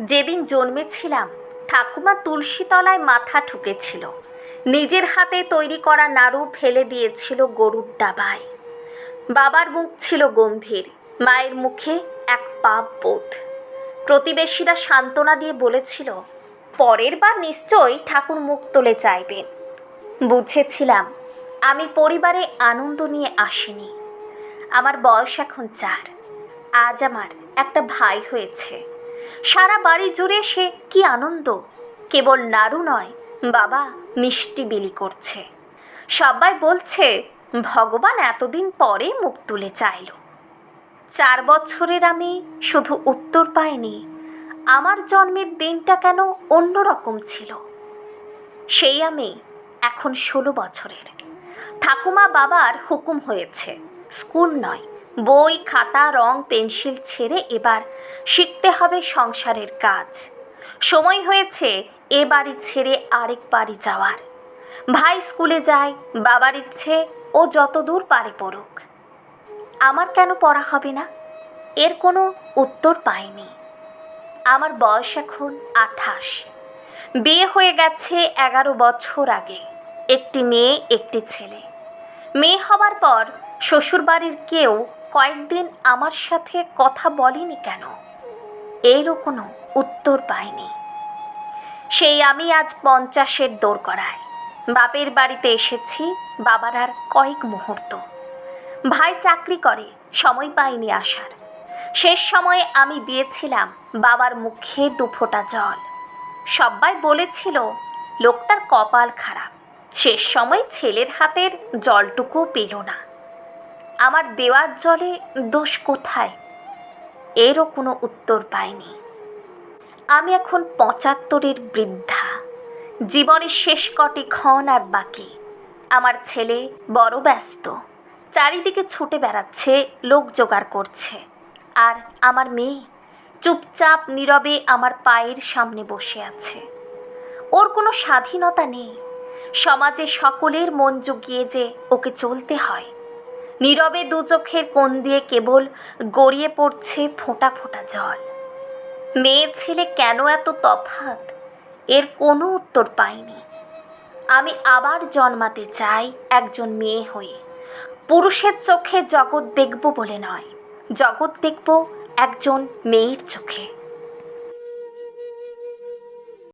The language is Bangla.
যেদিন জন্মেছিলাম, ঠাকুমা তুলসী তলায় মাথা ঠুকেছিল। নিজের হাতে তৈরি করা নাড়ু ফেলে দিয়েছিল গরুর ডাবায়। বাবার মুখ ছিল গম্ভীর, মায়ের মুখে এক পাপ বোধ। প্রতিবেশীরা সান্ত্বনা দিয়ে বলেছিল, পরের বার নিশ্চয়ই ঠাকুর মুখ তোলে চাইবেন। বুঝেছিলাম, আমি পরিবারে আনন্দ নিয়ে আসিনি। আমার বয়স এখন চার। আজ আমার একটা ভাই হয়েছে। সারা বাড়ি জুড়ে সে কি আনন্দ? কেবল নাড়ু নয়, বাবা মিষ্টি বিলি করছে। সবাই বলছে, ভগবান এতদিন পরে মুখ তুলে চাইল। চার বছরের আমি শুধু উত্তর পাইনি, আমার জন্মের দিনটা কেন অন্যরকম ছিল? সেই আমি এখন ষোলো বছরের। ঠাকুমা বাবার হুকুম হয়েছে, স্কুল নয় বই, খাতা, রং, পেন্সিল ছেড়ে এবার শিখতে হবে সংসারের কাজ। সময় হয়েছে এ বাড়ি ছেড়ে আরেক বাড়ি যাওয়ার। ভাই স্কুলে যায়, বাবার ইচ্ছে ও যত দূর পারে পড়ুক। আমার কেন পড়া হবে না? এর কোনো উত্তর পাইনি। আমার বয়স এখন আঠাশ। বিয়ে হয়ে গেছে এগারো বছর আগে। একটি মেয়ে, একটি ছেলে। মেয়ে হবার পর শ্বশুরবাড়ির কেউ কয়েকদিন আমার সাথে কথা বলেনি কেন? এরও কোনো উত্তর পাইনি। সেই আমি আজ পঞ্চাশের দৌড় করায় বাপের বাড়িতে এসেছি, বাবার আর কয়েক মুহূর্ত। ভাই চাকরি করে, সময় পাইনি আসার। শেষ সময়ে আমি দিয়েছিলাম বাবার মুখে দুফোঁটা জল। সবাই বলেছিল, লোকটার কপাল খারাপ। শেষ সময় ছেলের হাতের জলটুকুও পেল না। আমার দেওয়ার জলে দোষ কোথায়? এরও কোনো উত্তর পাইনি। আমি এখন পঁচাত্তরের বৃদ্ধা। জীবনের শেষ কটি ক্ষণ আর বাকি। আমার ছেলে বড় ব্যস্ত। চারিদিকে ছুটে বেড়াচ্ছে, লোক জোগাড় করছে। আর আমার মেয়ে চুপচাপ নীরবে আমার পায়ের সামনে বসে আছে। ওর কোনো স্বাধীনতা নেই। সমাজে সকলের মন জুগিয়ে যে ওকে চলতে হয়। নীরবে দু চোখের কোণ দিয়ে কেবল গড়িয়ে পড়ছে ফোঁটা ফোঁটা জল। মেয়ে ছেলে কেন এত তফাত এর কোনো উত্তর পাইনি। আমি আবার জন্মাতে চাই একজন মেয়ে হয়ে। পুরুষের চোখে জগৎ দেখব বলে নয়, জগৎ দেখব একজন মেয়ের চোখে।